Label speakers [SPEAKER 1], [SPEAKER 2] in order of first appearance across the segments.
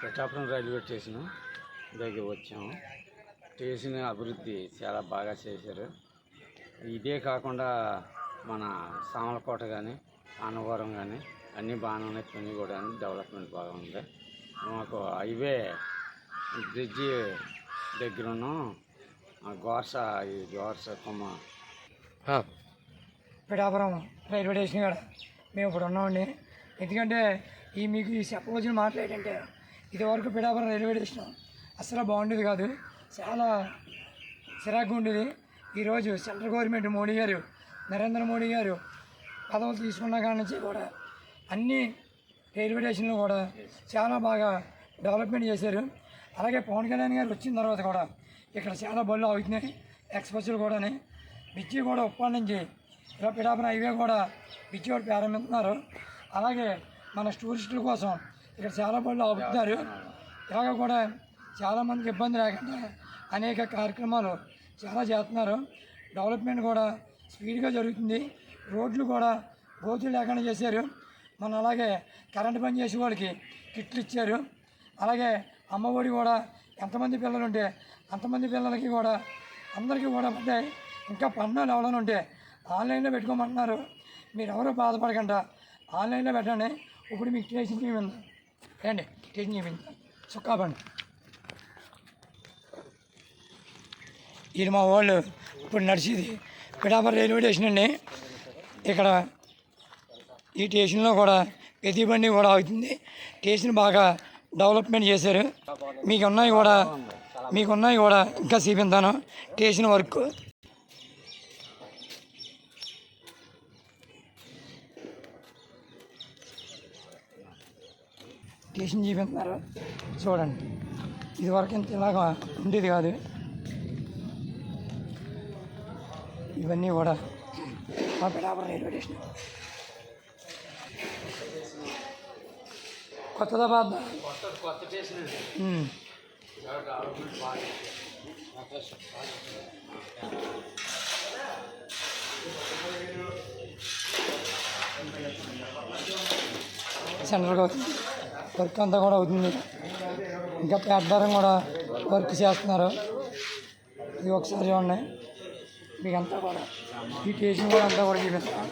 [SPEAKER 1] Pithapuram railway station దగ్గర వచ్చాము. Station అభివృద్ధి చాలా బాగా చేశారు. ఇదే కాకుండా మన సామలకోట కానీ అన్నవరం కానీ అన్నీ బాగానే ఉన్నాయి పని కూడా డెవలప్మెంట్ బాగుంది మాకు హైవే బ్రిడ్జి దగ్గరను ఆ గోర్స ఈ గోర్స కొమ్మ.
[SPEAKER 2] పిఠాపురం రైల్వే స్టేషన్ కాడ మేము ఇప్పుడు ఉన్నామండి. ఎందుకంటే ఈ మీకు ఈ చెప్పవలసిన మాటలు ఏంటంటే ఇదివరకు పిఠాపురం రైల్వే స్టేషన్ అసలు బాగుండేది కాదు. చాలా చిరాకు ఉండేది. ఈరోజు సెంట్రల్ గవర్నమెంట్ మోడీ గారు నరేంద్ర మోడీ గారు పదవులు తీసుకున్న కాడి నుంచి కూడా అన్ని రైల్వే స్టేషన్లు కూడా చాలా బాగా డెవలప్మెంట్ చేశారు. అలాగే పవన్ కళ్యాణ్ గారు వచ్చిన తర్వాత కూడా ఇక్కడ చాలా బళ్ళు అవుతున్నాయి ఎక్స్ప్రెస్లు కూడాని. బిచ్చి కూడా ఉప్పాడు నుంచి ఇలా పిఠాపురం హైవే కూడా బిచ్చి కూడా ప్రారంభిస్తున్నారు. అలాగే మన టూరిస్టుల కోసం ఇక్కడ చాలా బళ్ళు ఆపుతున్నారు ఇలాగ కూడా చాలామందికి ఇబ్బంది లేకుండా అనేక కార్యక్రమాలు చాలా చేస్తున్నారు. డెవలప్మెంట్ కూడా స్పీడ్గా జరుగుతుంది. రోడ్లు కూడా గోతులు లేకుండా చేశారు. మన అలాగే కరెంటు పని చేసే వాళ్ళకి కిట్లు ఇచ్చారు. అలాగే అమ్మఒడి కూడా ఎంతమంది పిల్లలు ఉంటే అంతమంది పిల్లలకి కూడా అందరికీ కూడా పడ్డాయి ఇంకా పన్నులు ఎవరైనా ఉంటే ఆన్లైన్లో పెట్టుకోమంటున్నారు. మీరు ఎవరు బాధపడకుండా ఆన్లైన్లో పెట్టండి. ఇప్పుడు మీకు స్టేషన్ ఏండి? రండి స్టేషన్ చూపింది చుక్కాబండి ఇది మా వాళ్ళు ఇప్పుడు నడిచేది పిఠాపురం రైల్వే స్టేషన్ అండి. ఇక్కడ ఈ స్టేషన్లో కూడా ప్రతి బండి కూడా అవుతుంది. స్టేషన్ బాగా డెవలప్మెంట్ చేశారు. మీకు ఉన్నాయి కూడా మీకు ఉన్నాయి కూడా ఇంకా చూపించాను స్టేషన్ వర్క్. కేసుని చూపిస్తున్నారు. చూడండి. ఇదివరకు ఇంత ఇలాగా ఉండేది కాదు. ఇవన్నీ కూడా మా రైల్వే స్టేషన్. కొత్తదా బాధ సెంట్రల్ గవర్నమెంట్. వర్క్ అంతా కూడా అవుతుంది. ఇంకా ప్లాట్ఫారం కూడా వర్క్ చేస్తున్నారు. ఇది ఒకసారి చూడండి. మీకు అంతా కూడా ఈ స్టేషన్ కూడా అంతా కూడా చూపిస్తాను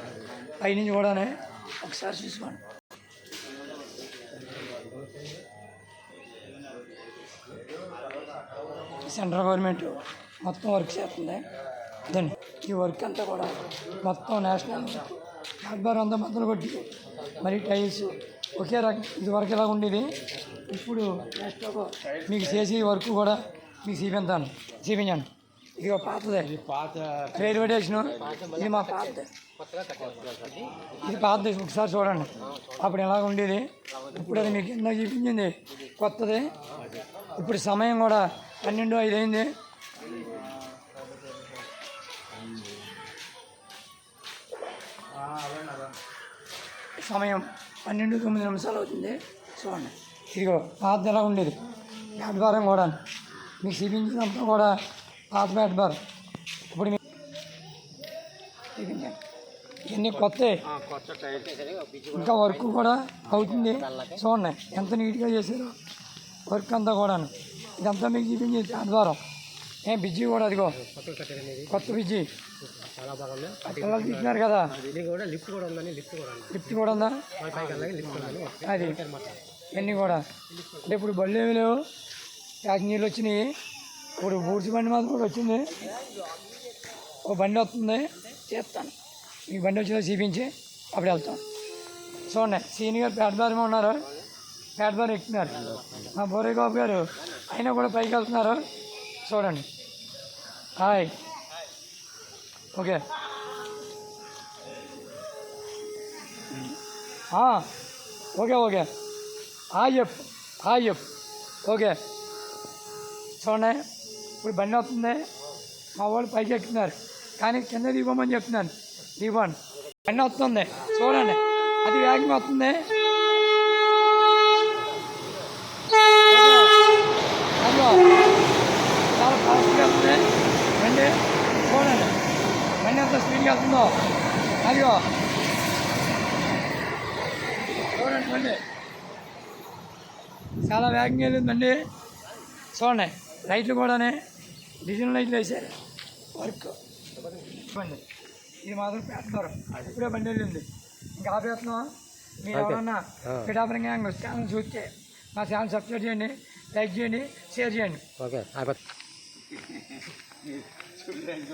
[SPEAKER 2] పైనుంచి కూడానే ఒకసారి చూసుకోండి. సెంట్రల్ గవర్నమెంట్ మొత్తం వర్క్ చేస్తుంది. దాన్ని ఈ వర్క్ అంతా కూడా మొత్తం నేషనల్. ప్లాట్ఫారం అంతా మొదలు కొట్టి మరి టైల్స్ ఒకే రకం ఇది వరకు ఇలా ఉండేది? ఇప్పుడు మీకు చేసే వర్క్ కూడా మీకు చూపించాను చూపించాను ఇది ఒక పాతదే
[SPEAKER 1] పాత
[SPEAKER 2] రైల్వే స్టేషన్. ఇది మా పాతదే ఇది పాతది ఒకసారి చూడండి. అప్పుడు ఎలా ఉండేది? ఇప్పుడు అది మీకు ఎంత చూపించింది. కొత్తది. ఇప్పుడు సమయం కూడా పన్నెండు ఐదు అయింది. సమయం. పన్నెండు తొమ్మిది నిమిషాలు అవుతుంది. చూడండి. ఇదిగో పాత ఎలా ఉండేది? బ్యాట్ బారం కూడా. మీకు చూపించినంతా కూడా పాత బ్యాట్ బార్. ఇప్పుడు మీకు చూపించండి ఇవన్నీ కొత్త. ఇంకా వర్క్ కూడా అవుతుంది. చూడండి ఎంత నీట్గా చేశారు. వర్క్ అంతా కూడాను. ఇదంతా మీకు చూపించి ఆదివారం ఏం బిజీ కూడా అదిగో. కొత్త బిజీ.
[SPEAKER 1] చాలా బాగుంది
[SPEAKER 2] పిల్లలు తీసినారు కదా.
[SPEAKER 1] ఇది కూడా లిఫ్ట్ కూడా ఉందని లిఫ్ట్ కూడా
[SPEAKER 2] లిఫ్ట్ కూడా ఉందా? అది. ఇవన్నీ కూడా. అంటే ఇప్పుడు బళ్ళు ఏమి లేవు. ప్యాసింజర్లు వచ్చినాయి. ఇప్పుడు బూడ్చి బండి మాత్రం కూడా వచ్చింది. ఓ బండి వస్తుంది. చేస్తాను. ఈ బండి వచ్చిందో చూపించి అప్పుడు వెళ్తాం చూడండి సీనియర్ గారు ఉన్నారు. ప్లాట్ఫారం ఎక్కుతున్నారు మా బోరే గారు అయినా కూడా పైకి వెళ్తున్నారు. చూడండి. Hi okay okay okay hi చెప్పు హాయ్ చెప్పు ఓకే చూడండి. ఇప్పుడు బండి వస్తుంది. మా వాళ్ళు పైకి ఎక్కుతున్నారు. కానీ కింద దిగమని చెప్తున్నాను. దిగండి బండి వస్తుంది. చూడండి. అది వేగం వస్తుంది అదిగో చాలా ఫాస్ట్గా వస్తుంది బండి చూడండి బండి ఎంత స్పీడ్గా వెళ్తుందో అదిగో చూడండి బండి చాలా వేగంగా వెళ్ళిందండి చూడండి లైట్లు కూడానే డిజైన్ లైట్లు వేసారు వర్క్ బండి ఇది మాత్రం పెడతారు ఇప్పుడే బండి వెళ్ళింది ఇంకా ఆపేస్తున్నాం మీరు ఎవరన్నా పిఠాపురం గ్యాంగ్ ఛానల్ చూస్తే మా ఛానల్ సబ్స్క్రైబ్ చేయండి లైక్ చేయండి షేర్ చేయండి
[SPEAKER 1] ఓకే